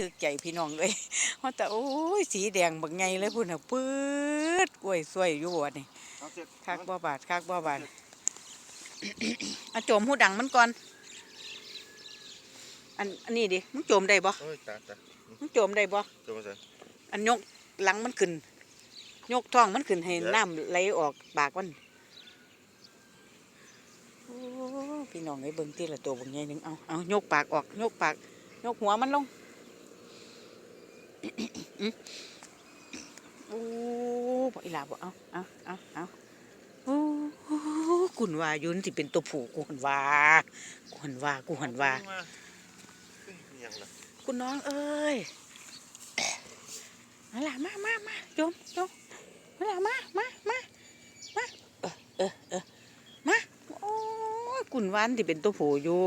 ตึกใจพี่น้องเลยเพราะแต่โอ้ยสีแดงบักไงเลยพุ่นน่ะปื๊ดกล้วยสวยอยู่บ่นี่เอาเสร็จคักบ่บาดคักบ่บาดเอาโจมหูดังมันก่อน อันอันนี้ดิมึงโจมได้บ่เอ้ยจ้าจ้ามึงโจมได้บ่จะมาใส่อันยกหลังมันขึ้น ยกท้องมันขึ้นให้น้ำไหลออกปากมันโอ้พี่น้องไอ้เบิ่งที่ละตัวบางใหญ่หนึงเอาเอายกปากออกยกปากยกหัวมันลง อื้อโอ้บ่อีหลาบ่เอาเอาเอาเอาโอ้กุนว่ายุนสิเป็นตัวผูกูหันว่ากูหันว่ากูหันว่ายคุณน้องเอ้ยมาละมามามาโยมโยมมาละมามามามาเออเออเออมาโอ้ยกุนวันที่เป็นตัวผูอยู่